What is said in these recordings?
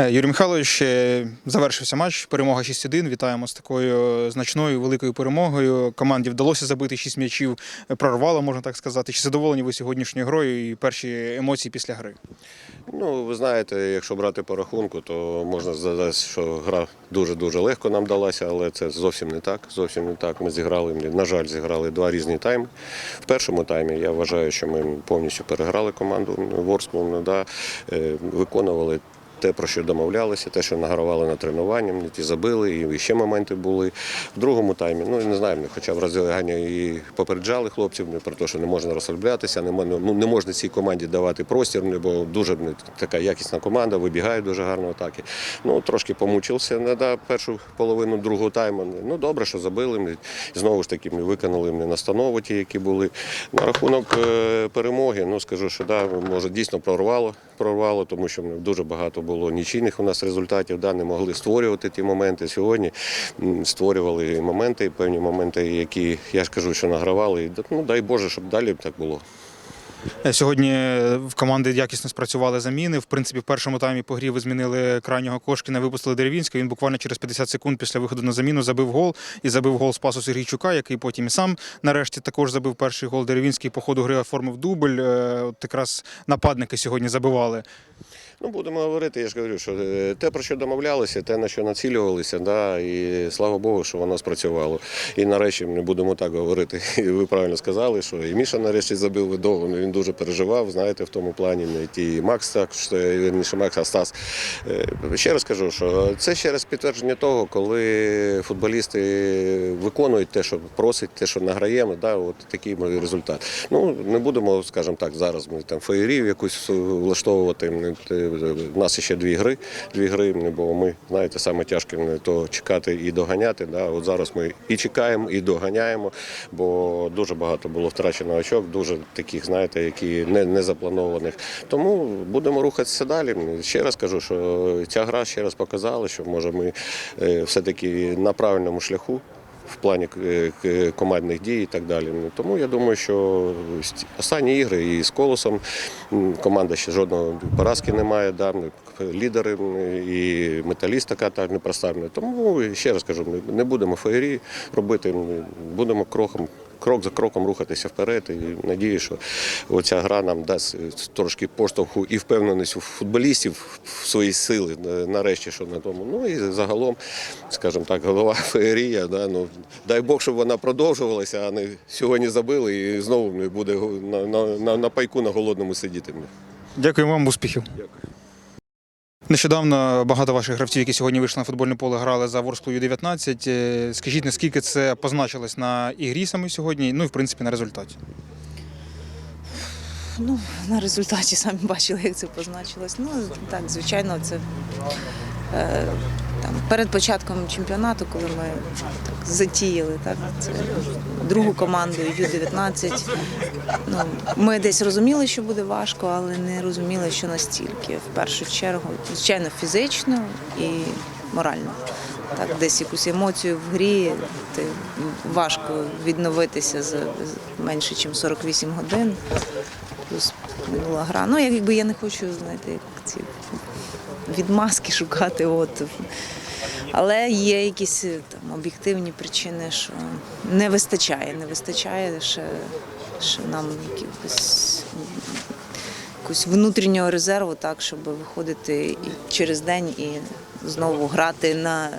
Е, Юрій Михайлович, е, завершився матч. Перемога 6-1. Вітаємо з такою значною великою перемогою. Команді вдалося забити 6 м'ячів, е, прорвало, можна так сказати. Чи задоволені ви сьогоднішньою грою і перші емоції після гри? Ну, ви знаєте, якщо брати по рахунку, то можна сказати, що гра дуже-дуже легко нам далася, але це зовсім не так. Зовсім не так. Ми зіграли, на жаль, зіграли два різні тайми. В першому таймі я вважаю, що ми повністю переграли команду Ворсклу, да, виконували. Те, про що домовлялися, те, що награвали на тренуванні, мені ті забили, і ще моменти були. В другому таймі, ну не знаю, хоча в роздяганні і попереджали хлопців про те, що не можна розслаблятися, не можна, ну, не можна цій команді давати простір, бо дуже ну, така якісна команда, вибігає дуже гарно атаки. Ну, трошки помучився на першу половину другого тайму. Ну, добре, що забили. Ми, знову ж таки, ми виконали ми настанови ті, які були. На рахунок е, перемоги, ну скажу, що да, може дійсно прорвало, прорвало, тому що ну, дуже багато було нічийних у нас результатів, да, не могли створювати ті моменти. Сьогодні створювали моменти, певні моменти, які я ж кажу, що награвали. Ну, дай Боже, щоб далі так було. Е, Сьогодні в команди якісно спрацювали заміни. В принципі, в першому таймі по грі ви змінили крайнього Кошкіна, випустили Деревінського. Він буквально через 50 секунд після виходу на заміну забив гол і забив гол з пасу Сергійчука, який потім і сам нарешті також забив перший гол. Деревінський по ходу гри оформив дубль. Е, От якраз нападники сьогодні забивали. Ну, будемо говорити, я ж говорю, що е, те, про що домовлялися, те, на що націлювалися, да, і слава Богу, що воно спрацювало. І нарешті ми будемо так говорити. І ви правильно сказали, що і Міша нарешті забив видовго, він дуже переживав, знаєте, в тому плані. І Макс також, е, вірніше, Макс, а Стас. Е, Ще раз кажу, що це ще раз підтвердження того, коли футболісти виконують те, що просить, те, що награємо, да, от такий результат. Ну, не будемо, скажімо так, зараз ми там феєрів якусь влаштовувати. У нас ще дві гри, дві гри, бо ми, знаєте, саме тяжке то чекати і доганяти. Да. От зараз ми і чекаємо, і доганяємо, бо дуже багато було втрачено очок, дуже таких, знаєте, які не, не запланованих. Тому будемо рухатися далі. Ще раз кажу, що ця гра ще раз показала, що може ми е, все-таки на правильному шляху. В плані е, командних дій і так далі. Ну, Тому я думаю, що останні ігри і з колосом команда ще жодного поразки не має. Да, лідери і металіст така так не проставлена. Тому ще раз кажу, не будемо феєрії робити, будемо кроком. Крок за кроком рухатися вперед і надію, що оця гра нам дасть е, трошки поштовху і впевненість у футболістів в свої сили е, нарешті, що на тому. Ну і загалом, скажімо так, голова феєрія. Да, ну, дай Бог, щоб вона продовжувалася, а не сьогодні забили і знову буде на, на, на, на пайку на голодному сидіти. Дякую вам, успіхів. Дякую. Нещодавно багато ваших гравців, які сьогодні вийшли на футбольне поле, грали за Ворсклу Ю-19. Е, Скажіть, наскільки це позначилось на ігрі саме сьогодні, ну і в принципі на результаті? Ну, на результаті самі бачили, як це позначилось. Ну, так, звичайно, це е, там, перед початком чемпіонату, коли ми так затіяли, так, це другу команду Ю-19. Ну, ми десь розуміли, що буде важко, але не розуміли, що настільки. В першу чергу, звичайно, фізично і морально. Так, десь якусь емоцію в грі, ти важко відновитися за менше, ніж 48 годин плюс минула гра. Ну, якби я не хочу, знаєте, як ці відмазки шукати. От. Але є якісь е, там об'єктивні причини, що не вистачає, не вистачає ще, ще нам якогось внутрішнього резерву, так, щоб виходити і через день і знову грати на е,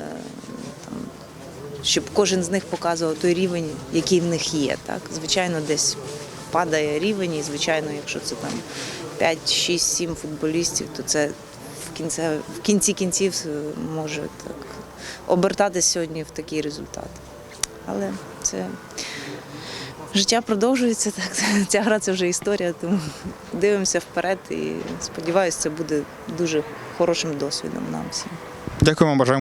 щоб кожен з них показував той рівень, який в них є. Так? Звичайно, десь падає рівень, і звичайно, якщо це там 5, 6, 7 футболістів, то це в кінці, в кінці кінців може так обертатись сьогодні в такий результат. Але це життя продовжується. Так ця гра це вже історія, тому дивимося вперед і сподіваюся, це буде дуже хорошим досвідом нам всім. Дякую вам, бажаємо.